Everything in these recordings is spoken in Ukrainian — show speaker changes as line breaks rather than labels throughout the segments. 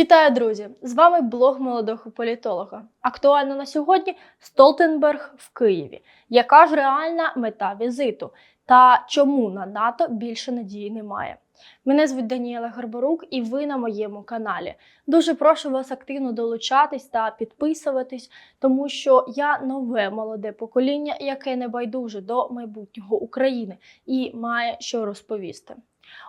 Вітаю, друзі! З вами блог молодого політолога. Актуально на сьогодні Столтенберг в Києві. Яка ж реальна мета візиту? Та чому на НАТО більше надії немає? Мене звуть Даніела Гарбарук, і ви на моєму каналі. Дуже прошу вас активно долучатись та підписуватись, тому що я нове молоде покоління, яке не байдуже до майбутнього України і має що розповісти.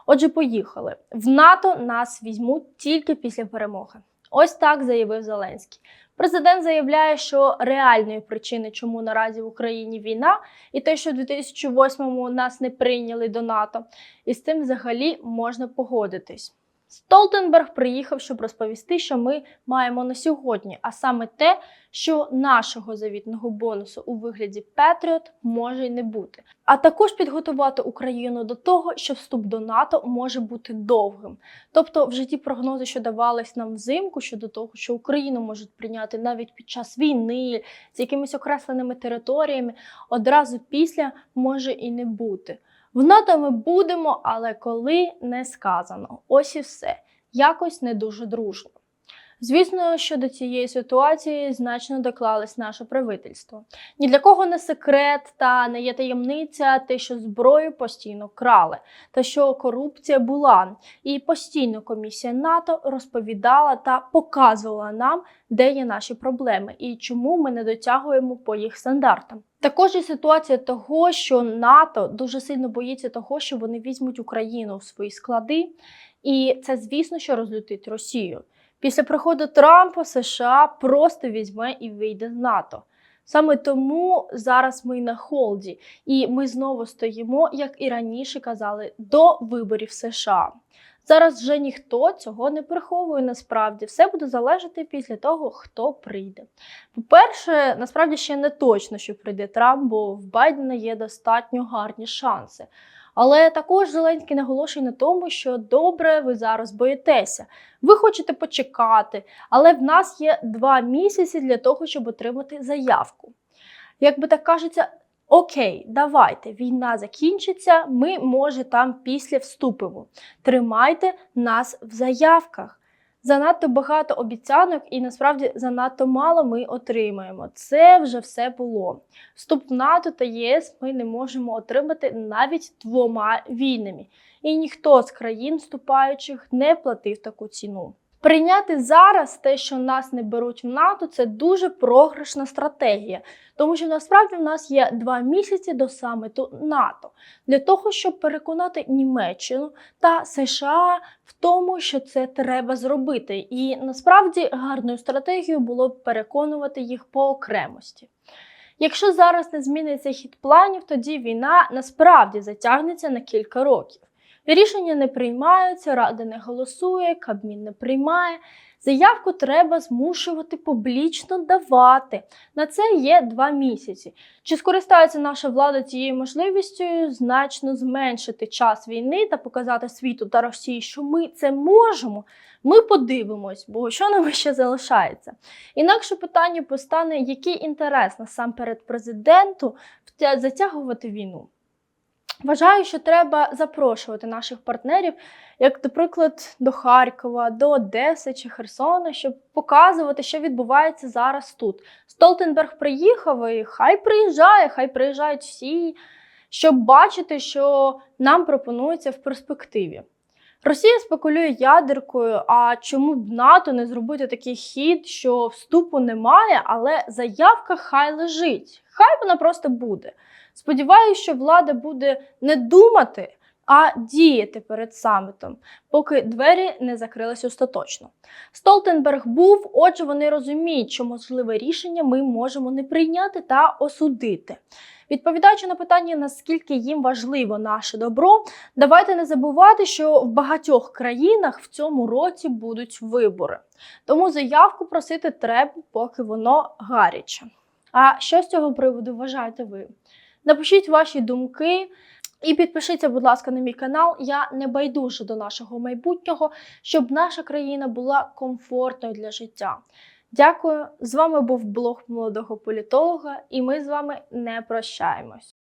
Отже, поїхали. В НАТО нас візьмуть тільки після перемоги. Ось так заявив Зеленський. Президент заявляє, що реальної причини, чому наразі в Україні війна, і те, що в 2008-му нас не прийняли до НАТО, і з цим взагалі можна погодитись. Столтенберг приїхав, щоб розповісти, що ми маємо на сьогодні, а саме те, що нашого завітного бонусу у вигляді Петріот може й не бути. А також підготувати Україну до того, що вступ до НАТО може бути довгим. Тобто, вже ті прогнози, що давались нам взимку щодо того, що Україну можуть прийняти навіть під час війни з якимись окресленими територіями, одразу після може і не бути. В НАТО ми будемо, але коли не сказано. Ось і все. Якось не дуже дружно. Звісно, що до цієї ситуації значно доклалось наше правительство. Ні для кого не секрет та не є таємниця, те, що зброю постійно крали, та що корупція була. І постійно комісія НАТО розповідала та показувала нам, де є наші проблеми і чому ми не дотягуємо по їх стандартам. Також і ситуація того, що НАТО дуже сильно боїться того, що вони візьмуть Україну в свої склади, і це, звісно, що розлютить Росію. Після приходу Трампа США просто візьме і вийде з НАТО. Саме тому зараз ми на холді, і ми знову стоїмо, як і раніше казали, до виборів США. Зараз вже ніхто цього не приховує. Насправді все буде залежати після того, хто прийде. По-перше, насправді ще не точно, що прийде Трамп, бо в Байдена є достатньо гарні шанси. Але також Зеленський наголошує на тому, що добре, ви зараз боїтеся. Ви хочете почекати, але в нас є два місяці для того, щоб отримати заявку. Якби так кажеться, окей, давайте, війна закінчиться, ми, може, там після вступимо. Тримайте нас в заявках. Занадто багато обіцянок, і насправді занадто мало ми отримаємо. Це вже все було. Вступ в НАТО та ЄС ми не можемо отримати навіть двома війнами. І ніхто з країн вступаючих не платив таку ціну. Прийняти зараз те, що нас не беруть в НАТО, це дуже програшна стратегія, тому що насправді в нас є два місяці до саміту НАТО для того, щоб переконати Німеччину та США в тому, що це треба зробити. І насправді гарною стратегією було б переконувати їх по окремості. Якщо зараз не зміниться хід планів, тоді війна насправді затягнеться на кілька років. Рішення не приймаються, рада не голосує, Кабмін не приймає. Заявку треба змушувати публічно давати. На це є два місяці. Чи скористається наша влада цією можливістю значно зменшити час війни та показати світу та Росії, що ми це можемо? Ми подивимось, бо що нам ще залишається. Інакше питання постане, який інтерес насамперед президенту затягувати війну. Вважаю, що треба запрошувати наших партнерів, як, наприклад, до Харкова, до Одеси чи Херсона, щоб показувати, що відбувається зараз тут. Столтенберг приїхав і хай приїжджає, хай приїжджають всі, щоб бачити, що нам пропонується в перспективі. Росія спекулює ядеркою. А чому б НАТО не зробити такий хід, що вступу немає, але заявка хай лежить, хай вона просто буде. Сподіваюся, що влада буде не думати, а діяти перед самітом, поки двері не закрились остаточно. Столтенберг був, отже, вони розуміють, що можливе рішення ми можемо не прийняти та осудити. Відповідаючи на питання, наскільки їм важливо наше добро, давайте не забувати, що в багатьох країнах в цьому році будуть вибори. Тому заявку просити треба, поки воно гаряче. А що з цього приводу вважаєте ви? Напишіть ваші думки і підпишіться, будь ласка, на мій канал. Я не байдужа до нашого майбутнього, щоб наша країна була комфортною для життя. Дякую. З вами був блог молодого політолога, і ми з вами не прощаємось.